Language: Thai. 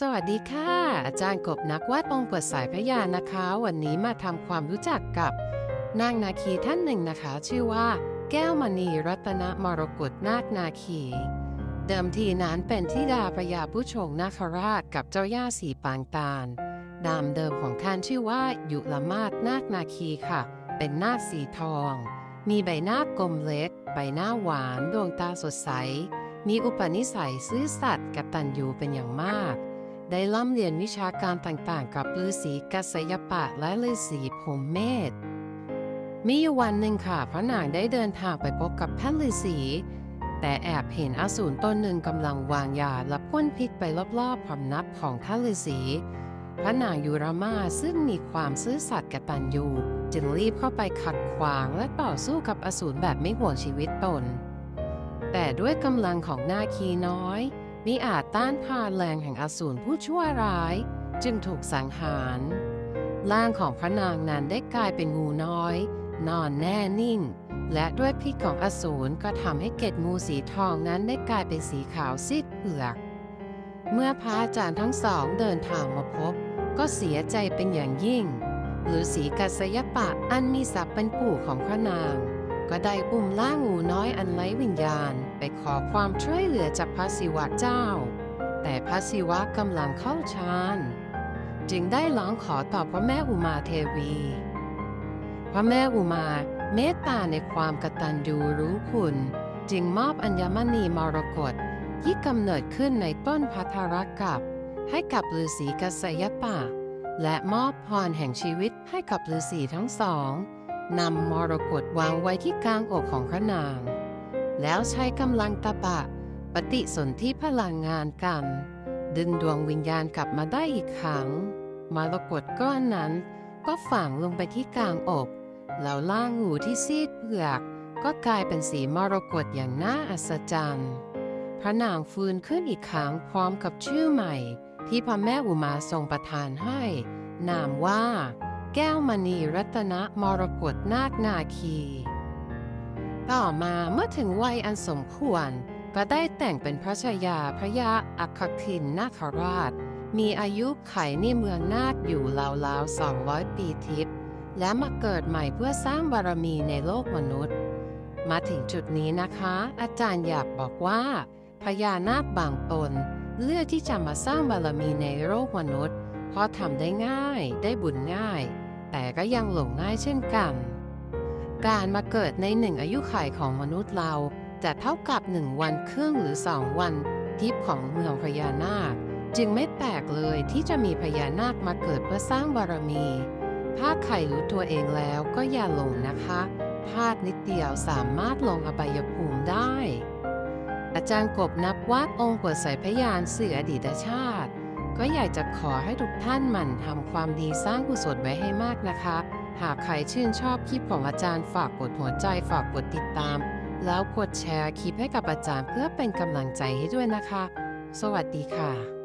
สวัสดีค่ะ อาจารย์กบนักวาดองค์เปิดสายพยานนะคะ วันนี้มาทำความรู้จักกับนางนาคีท่านหนึ่งนะคะ ชื่อว่า แก้วมณีรัตนมรกตนาคนาคี เดิมทีนั้นเป็นธิดาพระยาผู้ชงนาคราชกับเจ้าย่าสีปางตาลนามเดิมของท่านชื่อว่ายุลมาศนาคนาคีค่ะ เป็นนาคสีทอง มีใบหน้ากลมเล็ก ใบหน้าหวาน ดวงตาสดใส มีอุปนิสัยซื่อสัตย์กตัญญูเป็นอย่างมาก ได้ล่ำเรียนวิชาการต่างๆ กับฤาษีกัสยปะและฤาษีพมเมธมีอยู่วันหนึ่งค่ะพระนางได้เดินทางไปพบกับท่านฤาษีแต่แอบเห็นอสูรตนหนึ่งกำลังวางยาและพ่นพิษไปรอบๆพำนักของท่านฤาษีพระนางยูรามาซึ่งมีความซื่อสัตย์กตัญญูจึงรีบเข้าไปขัดขวางและต่อสู้กับอสูรแบบไม่ห่วงชีวิตตน แต่ด้วยกำลังของนาคีน้อย มิอาจต้านทานแรงแห่งอสูรผู้ชั่วร้าย จึงถูกสังหารร่างของพระนางนั้นได้กลายเป็นงูน้อย นอนแน่นิ่ง และด้วยพิษของอสูรก็ทำให้เกล็ดงูสีทองนั้นได้กลายเป็นสีขาวซีดเผือก เมื่อพระอาจารย์ทั้งสองเดินทางมาพบ ก็เสียใจเป็นอย่างยิ่ง หรือสีกัสยปะอันมีศัพท์เป็นปู่ของพระนาง ก็ได้อุ้มล่างงูน้อยอันไร้วิญญาณ ไปขอความช่วยเหลือจากพระศิวะเจ้า แต่พระศิวะกำลังเข้าฌานจึงได้ร้องขอต่อพระแม่อุมาเทวี พระแม่อุมาเมตตาในความกตัญญูรู้คุณ จึงมอบอัญมณีมรกตที่กำเนิดขึ้นในต้นพัทรกับ ให้กับฤาษีกัสยปะ และมอบพรแห่งชีวิตให้กับฤาษีทั้งสอง นำมรกตวางไว้ที่กลางอกของพระนาง แล้วใช้กำลังตะบะปฏิสนธิพลังงานกัน ดึงดวงวิญญาณกลับมาได้อีกครั้งมรกตก้อนนั้นก็ฝังลงไปที่กลางอกแล้วล่างหูที่ซีดเผือก ก็กลายเป็นสีมรกตอย่างน่าอัศจรรย์ พระนางฟื้นขึ้นอีกครั้งพร้อมกับชื่อใหม่ ที่พระแม่อุมาทรงประทานให้ นามว่า แก้วมณีรัตนมรกตนาคนาคี ต่อมาเมื่อถึงวัยอันสมควรก็ได้แต่งเป็นพระชายาพระยาอัคคินนาคราช มีอายุไขในเมืองนาคอยู่ราวๆ 200 ปีทิพย์และมาเกิดใหม่เพื่อสร้างบารมีในโลกมนุษย์ มาถึงจุดนี้นะคะ อาจารย์อยากบอกว่าพญานาคบางตน เลือกที่จะมาสร้างบารมีในโลกมนุษย์ เพราะทำได้ง่ายได้บุญง่าย แต่ก็ยังหลงง่ายเช่นกัน การมาเกิดในหนึ่งอายุขัยของมนุษย์เราจะเท่ากับหนึ่งวันครึ่งหรือสองวันทิพย์ของเมืองพญานาค จึงไม่แปลกเลยที่จะมีพญานาคมาเกิดเพื่อสร้างบารมี ถ้าใครรู้ตัวเองแล้วก็อย่าหลงนะคะพลาดนิดเดียวสามารถลงอบายภูมิได้ อาจารย์กบนับวาดองค์เปิดสายพยานเสืออดีตชาติ ก็อยากจะขอให้ทุกท่านหมั่นทำความดีสร้างกุศลไว้ให้มากนะคะ หากใครชื่นชอบคลิปของอาจารย์ฝากกดหัวใจฝากกดติดตาม แล้วกดแชร์คลิปให้กับอาจารย์เพื่อเป็นกำลังใจให้ด้วยนะคะ สวัสดีค่ะ